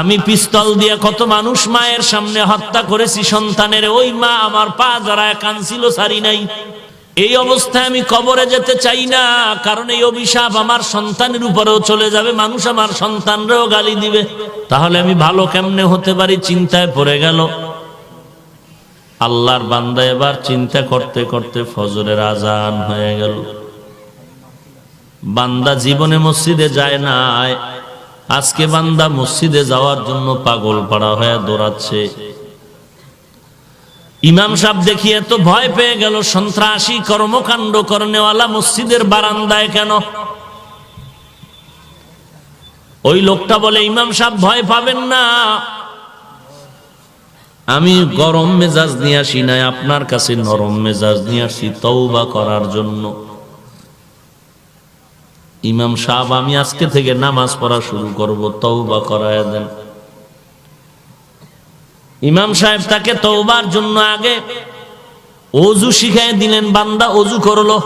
আমি পিস্তল দিয়ে কত মানুষ মায়ের সামনে হত্যা করেছি, সন্তানের ওই মা আমার পা যারা কানছিল সারি নাই। এই অবস্থায় আমি কবরে যেতে চাই না, কারণ এই অভিশাপ আমার সন্তানের উপরেও চলে যাবে, মানুষ আমার সন্তানরাও গালি দিবে। তাহলে আমি ভালো কেমনে হতে পারি, চিন্তায় পড়ে গেল। আল্লাহর বান্দা এবার চিন্তা করতে করতে ফজরের আজান হয়ে গেল। বান্দা জীবনে মসজিদে যায় না আজকে বান্দা মসজিদে যাওয়ার জন্য পাগল পাড়া হয়ে দৌড়াচ্ছে। ইমাম সাহেব দেখি তো ভয় পেয়ে গেল, সন্ত্রাসী কর্মকাণ্ড করনেওয়ালা মসজিদের বারান্দায় কেন? ওই লোকটা বলে, ইমাম সাহেব ভয় পাবেন না। আমি গরম মেজাজ নিয়ে আসি নাই, আপনার কাছে নরম মেজাজ নিয়ে আসি তৌবা করার জন্য। ইমাম সাহেব, আমি আজকে থেকে নামাজ পড়া শুরু করব তৌবা করায় দেন। ইমাম সাহেব তাকে তৌবার জন্য আগে অজু শিখাই দিলেন, বান্দা অজু করল।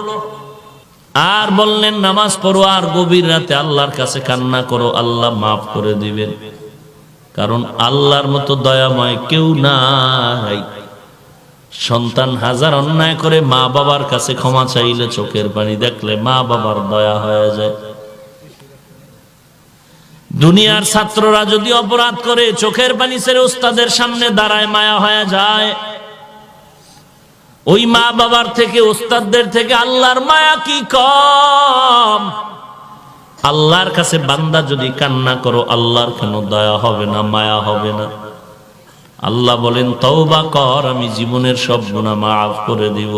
আর বললেন, নামাজ পড়ো আর গভীর রাতে আল্লাহর কাছে কান্না করো, আল্লাহ মাফ করে দিবেন। কারণ আল্লাহর মতো দয়াময় কেউ নাই। সন্তান হাজার অন্যায় করে মা বাবার কাছে ক্ষমা চাইলে চোখের পানি দেখলে মা বাবার দয়া হয়ে যায়। দুনিয়ার ছাত্ররা যদি অপরাধ করে, চোখের পানি ছেড়ে ওস্তাদের সামনে দাঁড়ায় মায়া হয়ে যায়। ওই মা বাবার থেকে ওস্তাদদের থেকে আল্লাহর মায়া কি কম? আল্লাহর কাছে বান্দা যদি কান্না করো, আল্লাহর কেন দয়া হবে না, মায়া হবে না? আল্লাহ বলেন, তওবা কর, আমি জীবনের সব গুণা মাফ করে দিব।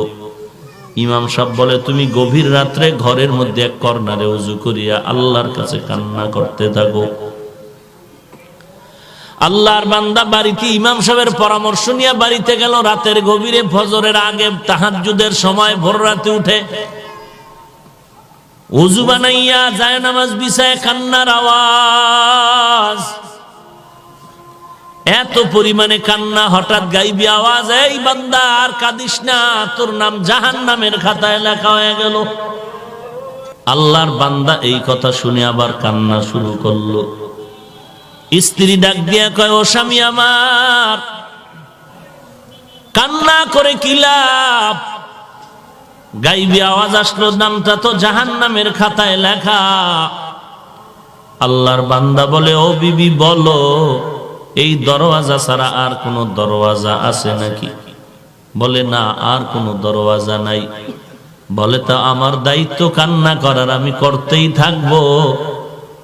ইমাম সাহেব বলে, তুমি গভীর রাত্রে ঘরের মধ্যে এক কর্নারে উজু করিয়া আল্লাহর কাছে কান্না করতে থাকো। আল্লাহর বান্দা বাড়িতে, ইমাম সাহেবের পরামর্শ নিয়ে বাড়িতে গেল, রাতের গভীরে ফজরের আগে তাহাজ্জুদের সময় ভোর রাতে উঠে উজু বানাইয়া যায় নামাজ বিছায় কান্নার আওয়াজ। এত পরিমাণে কান্না, হঠাৎ গাইবি আওয়াজ, এই বান্দা, আর কাঁদিস না, তোর নাম জাহান নামের খাতায় লেখা হয়ে গেল। আল্লাহর বান্দা এই কথা শুনে আবার কান্না শুরু করল। স্ত্রী ডাক দিয়া কয়, ও স্বামী আমার, কান্না করে কি লাভ? গাইবি আওয়াজ আসলো, নামটা তো জাহান নামের খাতায় লেখা। আল্লাহর বান্দা বলে, ও বিবি, বলো। এই দরওয়াজা ছাড়া আর কোনো দরওয়াজা আছে নাকি? বলে, না, আর কোনো দরওয়াজা নাই। বলে, তা আমার দায়িত্ব কান্না করার, আমি করতেই থাকব।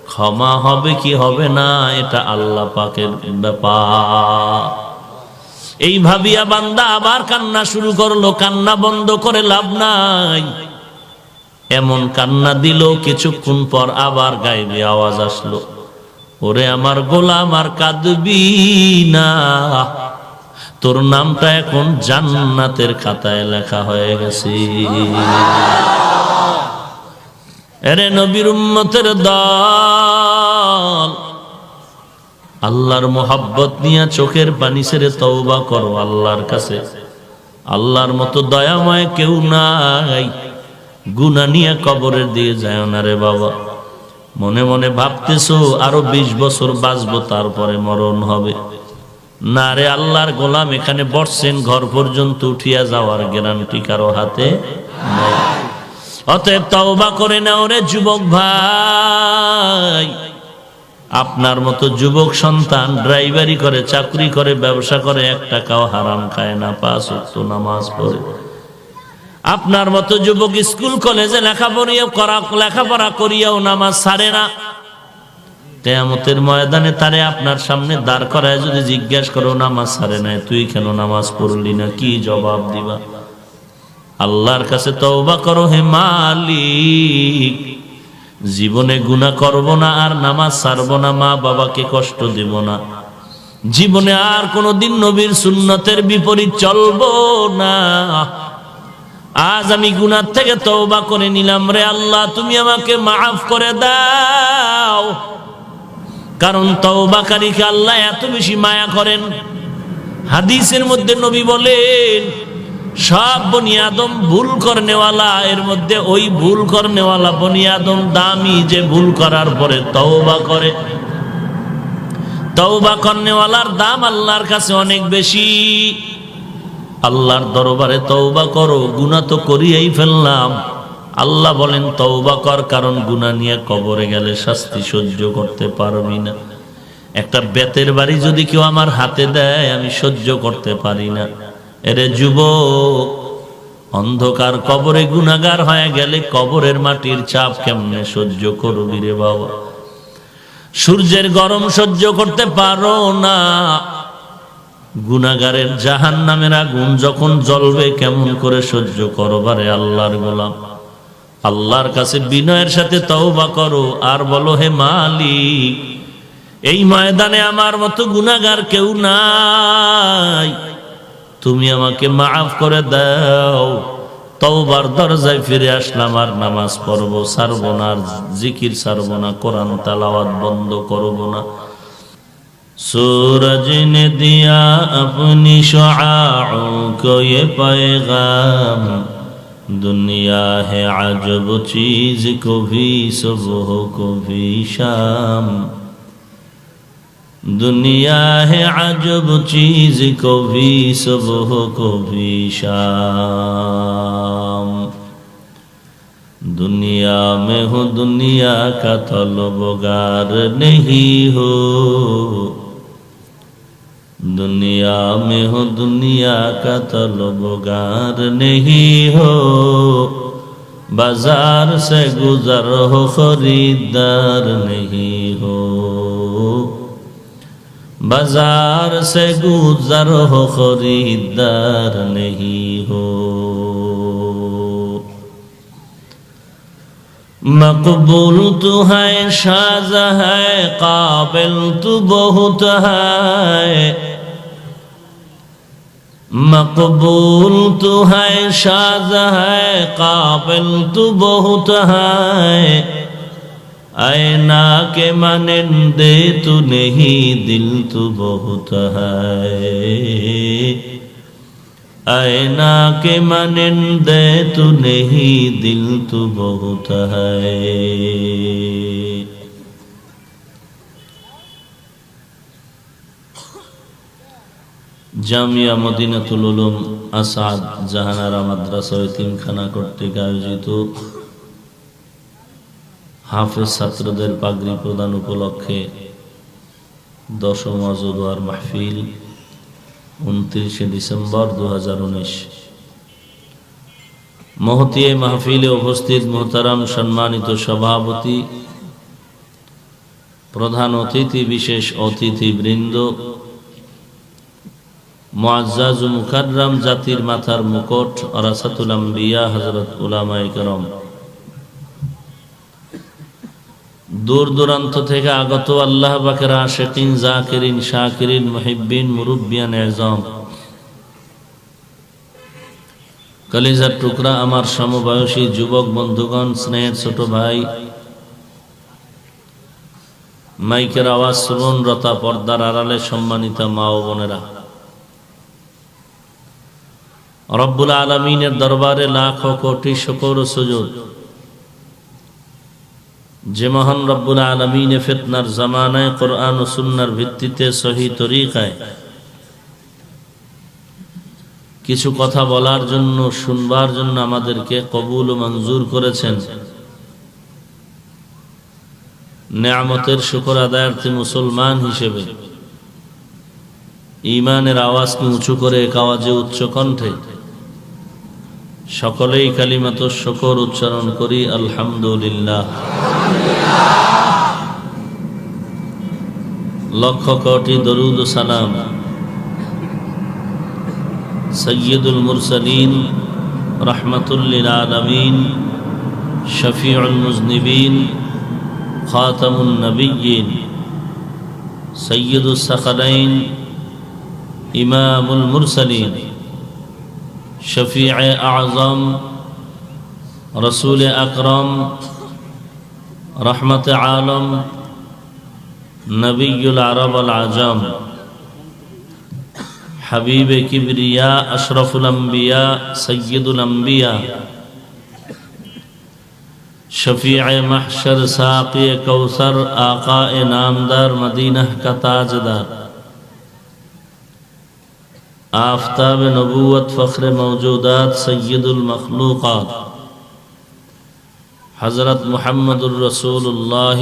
ক্ষমা হবে কি হবে না, এটা আল্লাহ পাকের ব্যাপার। এই ভাবিয়া বান্দা আবার কান্না শুরু করল, কান্না বন্ধ করে লাভ নাই। এমন কান্না দিল, কিছুক্ষণ পর আবার গাইবে আওয়াজ আসলো। ওরে আমার গোলাম আর কাঁদবি না। তোর নামটা এখন জান্নাতের খাতায় লেখা হয়ে গেছে। এরে নবীর উম্মতের দল, আল্লাহর মোহাব্বত নিয়ে চোখের পানি ছেড়ে তওবা করো আল্লাহর কাছে। আল্লাহর মতো দয়াময় কেউ নাই। গুনা নিয়ে কবরের দিয়ে যায় না রে বাবা। মনে মনে ভাবতেছো আরও বিশ বছর বাঁচবো, তারপরে মরণ হবে। না রে আল্লাহর গোলাম, এখানে বসছেন, ঘর পর্যন্ত উঠিয়া যাওয়ার গ্যারান্টি কারও হাতে অতএব তওবা করে নাও রে যুবক ভাই। আপনার মতো যুবক সন্তান ড্রাইভারি করে, চাকরি করে, ব্যবসা করে, এক টাকাও হারাম খায় না, পাঁচ নামাজ পড়ে। আপনার মতো যুবক স্কুল, কলেজে লেখাপড়িও করা, লেখাপড়া করিয়াও নামাজ ছাড়ে না। কেয়ামতের ময়দানে তারে আপনার সামনে দাঁড় করায় যদি জিজ্ঞেস করো, নামাজ ছাড়ে নাই, তুই কেন নামাজ পড়লি না? কি জবাব দিবা? আল্লাহর কাছে তওবা করো, হে মালিক, জীবনে গুনাহ করব না আর নামাজ ছাড়বো না মা বাবাকে কষ্ট দেব না। জীবনে আর কোনোদিন নবীর সুন্নতের বিপরীত চলবো না। আজ আমি গুনার থেকে তওবা করে নিলাম রে আল্লাহ, তুমি আমাকে মাফ করে দাও। কারণ তওবাকারীকে আল্লাহ এত বেশি মায়া করেন। হাদিসের মধ্যে নবী বলেন, সব বনি আদম ভুল করনেওয়ালা, এর মধ্যে ওই ভুল করনেওয়ালা বনি আদম দামি যে ভুল করার পরে তওবা করে। তওবা করনেওয়ালার দাম আল্লাহর কাছে অনেক বেশি। আল্লাহর দরবারে তৌবা করো, গুনাহ তো করিয়েই ফেললাম। আল্লাহ বলেন তৌবা কর, কারণ গুনাহ নিয়ে কবরে গেলে শাস্তি সহ্য করতে পারবি না। একটা বেতের বাড়ি যদি কেউ আমার হাতে দেয়, আমি সহ্য করতে পারি না। এরে যুবক, অন্ধকার কবরে গুনাগার হয়ে গেলে কবরের মাটির চাপ কেমনে সহ্য করবি রে বাবা? সূর্যের গরম সহ্য করতে পারো না। গুনাগারের জাহান নামের আগুন যখন জ্বলবে, কেমন করে সহ্য করবারে আল্লাহর গোলাম? আল্লাহর কাছে বিনয়ের সাথে তওবা করো আর বলো, হে মালিক, এই ময়দানে আমার মতো গুনাগার কেউ নাই। তুমি আমাকে মাফ করে দাও। তওবার দরজায় ফিরে আসলাম আর নামাজ পড়ব সারবো না, জিকির সারবো না, কোরআন তালাওয়াত বন্ধ করব না। सूरज ने दिया अपनी शुआओं को ये पैगाम दुनिया है अजब चीज को भी सुबह को भी शाम दुनिया है अजब चीज को भी सुबह को भी शाम दुनिया में हो दुनिया का तलबगार नहीं हो दुनिया में हो दुनिया का तलबगार नहीं हो बाजार से गुजर हो खरीदार नहीं हो बाजार से गुजर हो खरीदार नहीं हो मकबूल तो है शाज है काबिल तो बहुत है مقبول تو ہے شاز ہے قابل تو بہت ہے اینا کے منندے تو نہیں دل تو بہت ہے اینا کے منندے تو نہیں دل تو بہت ہے জামিয়া মদিনাতুল উলুম আসাদ জাহানারা মাদ্রাসা তিনখানা কর্তৃক আয়োজিত। হাফেজ ছাত্রদের পাগড়ি প্রদান উপলক্ষে দশম অজদুয়ার মাহফিল উনত্রিশে ডিসেম্বর দু হাজার উনিশ। মহতি মাহফিলে উপস্থিত মোহতারাম সম্মানিত সভাপতি, প্রধান অতিথি, বিশেষ অতিথি বৃন্দ মুআজ্জাজ মুকাররাম জাতির মাথার মুকুট আরাসাতুল আম্বিয়া হযরত উলামায়ে কেরাম। দূর দূরান্ত থেকে আগত আল্লাহ পাকের আশিকিন, জাকিরিন, শাকিরিন, মুহিব্বিন, মুরব্বিয়ান এজম কলিজার টুকরা আমার সমবয়সী যুবক বন্ধুগণ, স্নেহের ছোট ভাই। মাইকের আওয়াজ শ্রবণরতা পর্দার আড়ালে সম্মানিত মা ও বোনেরা। রব্বুল আলমিনের দরবারে লাখ কোটি শকর সুযোগ যে মহান রব্বুল আলমিনে ফিতনার জামানায় কোরআন ও সুন্নার ভিত্তিতে সহি তরিকায় কিছু কথা বলার জন্য, শুনবার জন্য আমাদেরকে কবুল ও মঞ্জুর করেছেন। নেয়ামতের শুকর আদায়ার্থী মুসলমান হিসেবে। ইমানের আওয়াজকে উঁচু করে এক আওয়াজে উচ্চ কণ্ঠে সকলেই কালিমাত শকর উচ্চারণ করি, আলহামদুলিল্লাহ। লক্ষ কোটি দরুদ সালাম। সৈয়দুল মুরসালিন রহমতুল্লিল আলমিন, শফিউল মুজনিবিন, খাতামুন নবীন সৈয়দুল সখলাইন ইমামুল মুরসালিন। شفیع اعظم، رسول اکرم، رحمت عالم، نبی العرب العجم، حبیب کبریا، اشرف الانبیاء، سید الانبیاء، شفیع محشر ساقی کوثر، آقا نامدار مدینہ کا تاجدار۔ آفتاب نبوت، فخر موجودات، سید المخلوقات۔ حضرت محمد الرسول اللہ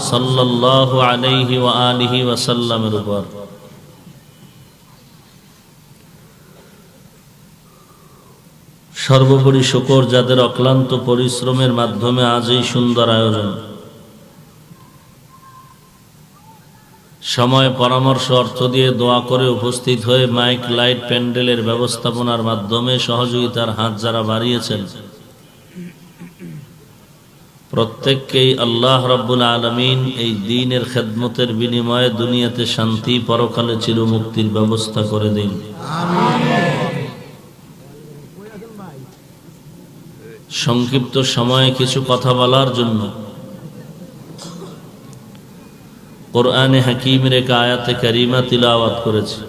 صلی اللہ علیہ وآلہ وسلم ربار شرب پری شکور جادر ربر تو শুকর যাদের مدھو میں آجی شندر آئے সুন্দর আয়োজন। সময় পরামর্শ অর্থ দিয়ে দোয়া করে উপস্থিত হয়ে মাইক, লাইট, প্যান্ডেলের ব্যবস্থাপনার মাধ্যমে সহযোগিতার হাত যারা বাড়িয়েছেন। প্রত্যেককেই আল্লাহ রব্বুল আলমিন এই দিনের খেদমতের বিনিময়ে দুনিয়াতে শান্তি, পরকালে চিরমুক্তির ব্যবস্থা করে দিন। সংক্ষিপ্ত সময়ে কিছু কথা বলার জন্য কোরআনে হাকিমের এক আয়াতে করিমা তিলাওয়াত করেছে।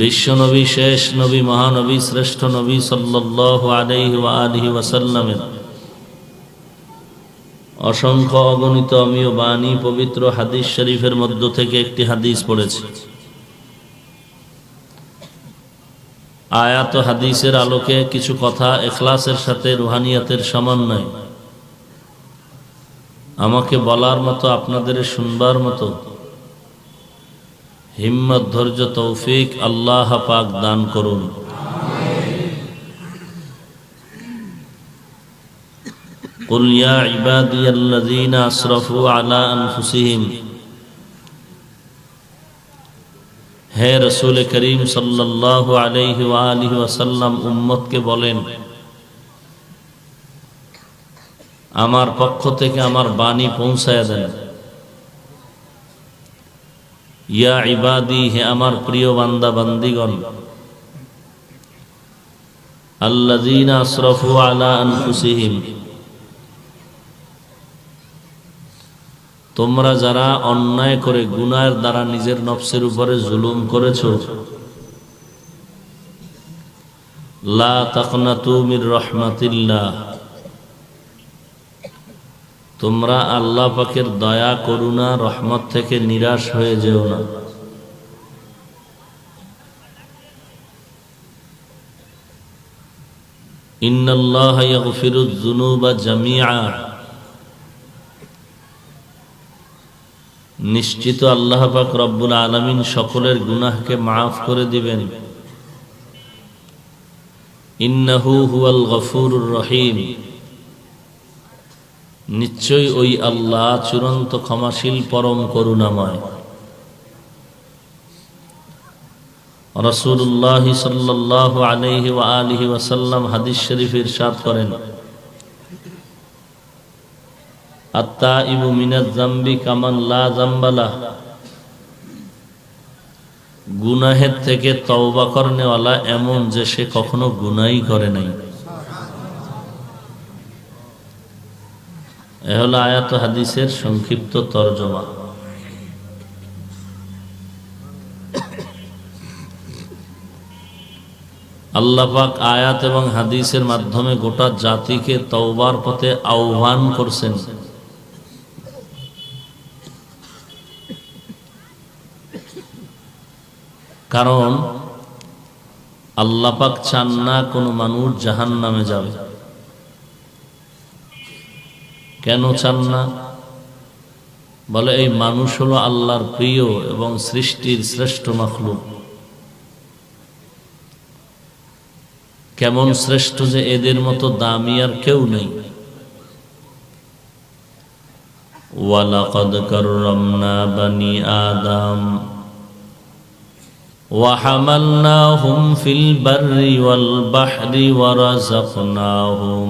বিশ্ব নবী, শেষ নবী, মহানবী, শ্রেষ্ঠ নবী ওয়াসাল্লামের অসংখ্য অগণিত অমীয় বাণী পবিত্র হাদিস শরীফের মধ্য থেকে একটি হাদিস পড়েছে। আয়াত হাদিসের আলোকে কিছু কথা এখলাসের সাথে রুহানিয়াতের সমন্বয় আমাকে বলার মতো আপনাদের শুনবার মতো হিম্মত ধৈর্য তৌফিক আল্লাহ পাক দান করুন قل يا عبادي الذين أسرفوا على أنفسهم হে রসুল করিম সাল্লাহ আলহি আলহি ওয়াসাল্লাম উম্মতকে বলেন আমার পক্ষ থেকে আমার বাণী পৌঁছায় দেন। ইয়া ইবাদি, হে আমার প্রিয় বান্দা, বান্দিগণ, আল্লাযীনা আসরাফু আলা তোমরা যারা অন্যায় করে গুনাহের দ্বারা নিজের নফসের উপরে জুলুম করেছ, লা তাকনাতু মির রহমাতিল্লাহ তোমরা আল্লাহ পাকের দয়া, করুণা, রহমত থেকে নিরাশ হয়ে যেও না। নিশ্চিত আল্লাহ পাক রব্বুল আলামিন সকলের গুনাহকে মাফ করে দিবেন। ইন্নাহু হুয়াল গফুরুর রহিম। নিশ্চয়ই ওই আল্লাহ চূড়ান্ত ক্ষমাশীল পরম করুণাময়। রসুল্লাহ সাল্লাহ আলহি আলিহি ওয়াসাল্লাম হাদিস শরীফ ইরশাদ করেন আত্মা ইবু মিনাত জাম্বি কামান লা জাম্বালা গুনাহের থেকে তওবা করনেওয়ালা এমন যে সে কখনো গুনাই করে নাই। এ হলো আয়াত হাদিসের সংক্ষিপ্ত তর্জমা। আল্লাপাক আয়াত এবং হাদিসের মাধ্যমে গোটা জাতিকে তওবার পথে আহ্বান করছেন। কারণ আল্লাপাক চান না কোনো মানুষ জাহান নামে যাবে। কেন চান না বলে এই মানুষ হলো আল্লাহর প্রিয় এবং সৃষ্টির শ্রেষ্ঠ মখলুক কেমন শ্রেষ্ঠ যে এদের মতো দামি আর কেউ নেই ওয়ালাকাদ কাররামনা বানি আদম وحملناهم في البر والبحر ورزقناهم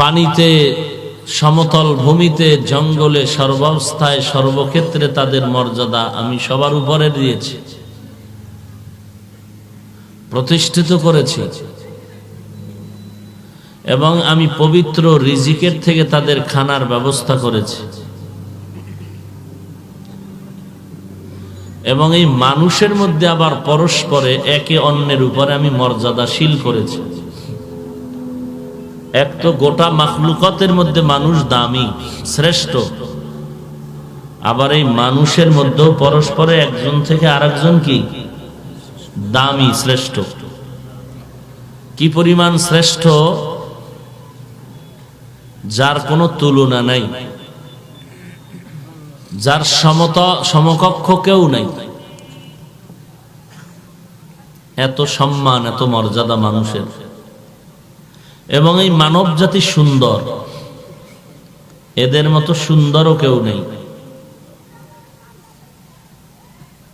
পানিতে, সমতল ভূমিতে, জঙ্গলে, সর্বাবস্থায়, সর্বক্ষেত্রে তাদের মর্যাদা আমি সবার উপরে দিয়েছি। প্রতিষ্ঠিত করেছি। এবং আমি পবিত্র রিজিকের থেকে তাদের খানার ব্যবস্থা করেছি। এবং এই মানুষের মধ্যে আবার পরস্পরে একে অন্যের উপরে আমি মর্যাদাশীল করেছি। এক তো গোটা মাখলুকতের মধ্যে মানুষ দামি, শ্রেষ্ঠ। আবার এই মানুষের মধ্যেও পরস্পরে একজন থেকে আরেকজন কি? দামি, শ্রেষ্ঠ। কি পরিমাণ শ্রেষ্ঠ? যার কোনো তুলনা নাই। যার সমত, সমকক্ষ কেউ নাই। এত সম্মান, এত মর্যাদা মানুষের। এবং এই মানব জাতি সুন্দর। এদের মতো সুন্দরও কেউ নেই।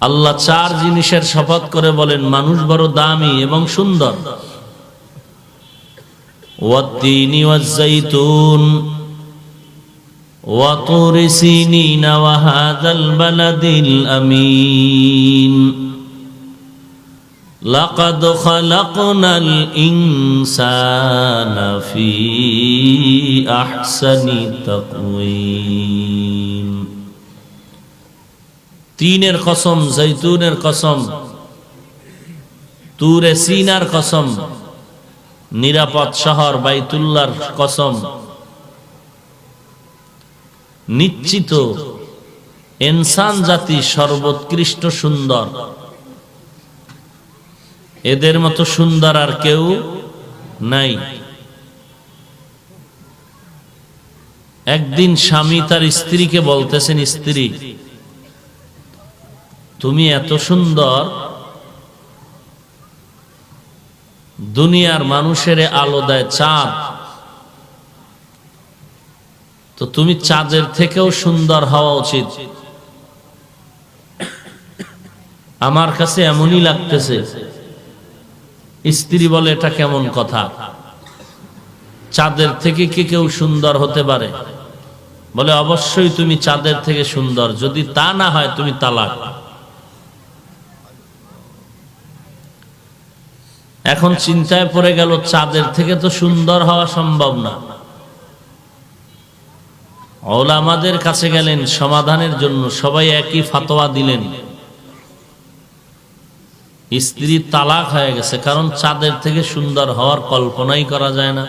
আল্লাহ চার জিনিসের শপথ করে বলেন, মানুষ বড় দামি এবং সুন্দর। আমিন। لقد خلقنا الإنسان في أحسن تقويم তিনের কসম জৈতুনের কসম তুরে সিনার কসম নিরাপদ শহর বাইতুল্লার কসম নিশ্চিত ইনসান জাতি সর্বোৎকৃষ্ট সুন্দর এদের মতো সুন্দর আর কেউ নাই। একদিন স্বামী তার স্ত্রীকে বলতেছেন, স্ত্রী, তুমি এত সুন্দর। দুনিয়ার মানুষের আলো দেয় চাঁদ। তো তুমি চাঁদের থেকেও সুন্দর হওয়া উচিত। আমার কাছে এমনই লাগতেছে। স্ত্রী বলে, এটা কেমন কথা? চাঁদের থেকে কি কেউ সুন্দর হতে পারে? বলে, অবশ্যই তুমি চাঁদের থেকে সুন্দর। যদি তা না হয়, তুমি তালাক। এখন চিন্তায় পড়ে গেল, চাঁদের থেকে তো সুন্দর হওয়া সম্ভব না। ওলামাদের কাছে গেলেন, সমাধানের জন্য সবাই একই ফাতোয়া দিলেন। স্ত্রী তালাক হয়ে গেছে, কারণ চাঁদের থেকে সুন্দর হওয়ার কল্পনাই করা যায় না।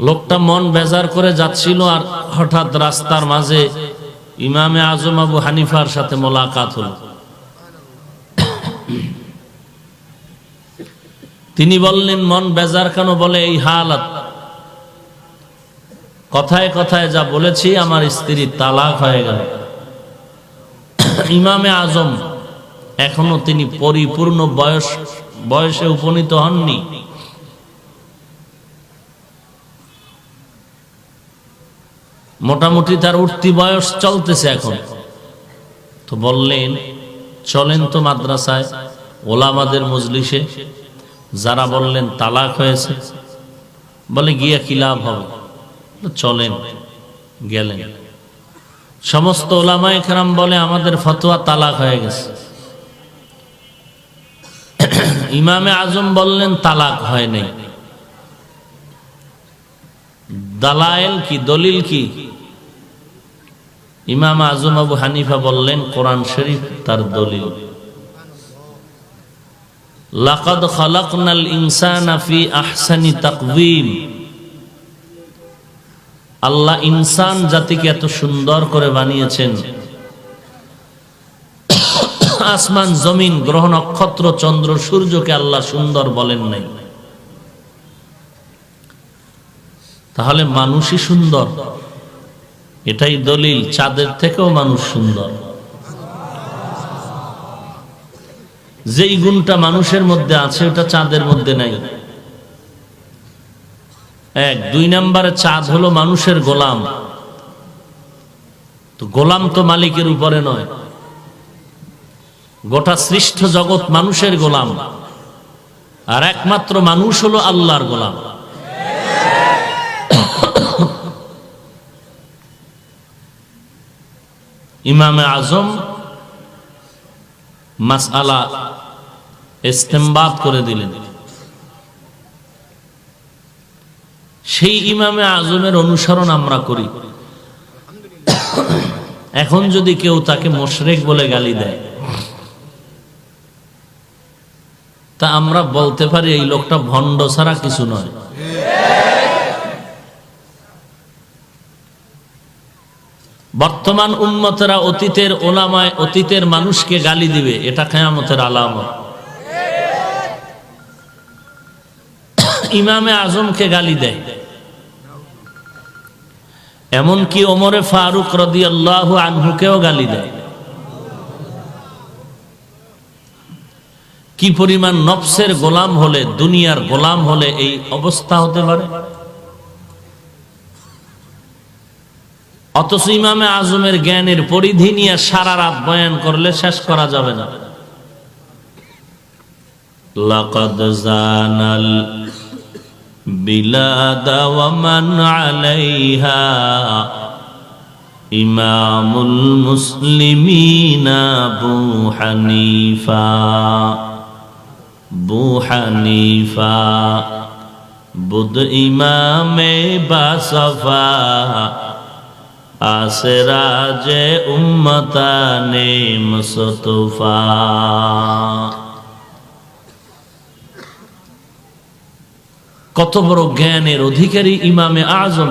লোকটা মন বেজার করে যাচ্ছিল আর হঠাৎ রাস্তার মাঝে ইমামে আজম আবু হানিফার সাথে মোলাকাত হল। তিনি বললেন, মন বেজার কেন? বলে, এই হালাত, কথায় কথায় যা বলেছি, আমার স্ত্রী তালাক হয়ে গেল। ইমামে আজম এখনও তিনি পরিপূর্ণ বয়স, বয়সে উপনীত হননি। মোটামুটি তার উঠতি বয়স চলতেছে এখন। তো বললেন, চলেন তো মাদ্রাসায়, ওলামাদের মজলিসে। যারা বললেন, তালাক হয়েছে। বলে, গিয়া কি লাভ হবে? চলেন। গেলেন। সমস্ত ওলামা একরাম বলে, আমাদের ফতোয়া তালাক হয়ে গেছে। ইমামে আজম বললেন, তালাক হয় নাই। দালায়েল কি, দলিল কি? ইমাম আজম আবু হানিফা বললেন, কোরআন শরীফ তার দলিল। লাকাদ খালাকনাল ইনসানা ফি আহসানি তাকওয়িম আল্লাহ ইনসান জাতিকে এত সুন্দর করে বানিয়েছেন। আসমান জমিন, গ্রহ নক্ষত্র, চন্দ্র, সূর্যকে আল্লাহ সুন্দর বলেন নাই। তাহলে মানুষই সুন্দর। এটাই দলিল, চাঁদের থেকেও মানুষ সুন্দর। যেই গুণটা মানুষের মধ্যে আছে, ওটা চাঁদের মধ্যে নাই। এক দুই নম্বরে চাঁদ হলো মানুষের গোলাম। তো গোলাম তো মালিকের উপরে নয়। গোটা সৃষ্ট জগৎ মানুষের গোলাম। আর একমাত্র মানুষ হলো আল্লাহর গোলাম। ইমামে আজম মাসআলা ইস্তেমবাদ করে দিলেন। সেই ইমামে আজমের অনুসরণ আমরা করি। এখন যদি কেউ তাকে মোশরেক বলে গালি দেয়, তা আমরা বলতে পারি এই লোকটা ভণ্ড ছাড়া কিছু নয়। বর্তমান উন্মতেরা অতীতের ওলামায়, অতীতের মানুষকে গালি দিবে, এটা কেয়ামতের আলামত। ইমামে আজমকে গালি দেয়। এমনকি ওমরে ফারুক রদি আল্লাহ আনহুকেও গালি দেয়। কি পরিমাণ নফসের গোলাম হলে, দুনিয়ার গোলাম হলে এই অবস্থা হতে পারে? অথচ ইমামে আজমের জ্ঞানের পরিধি নিয়ে সারা রাত বয়ান করলে শেষ করা যাবে না। জানাল بلاد ومن عليها إمام المسلمين أبو حنيفة بو حنيفة بد إمام باصفا آسراج أمتان مصطفى কত বড় জ্ঞানের অধিকারী ইমামে আজম।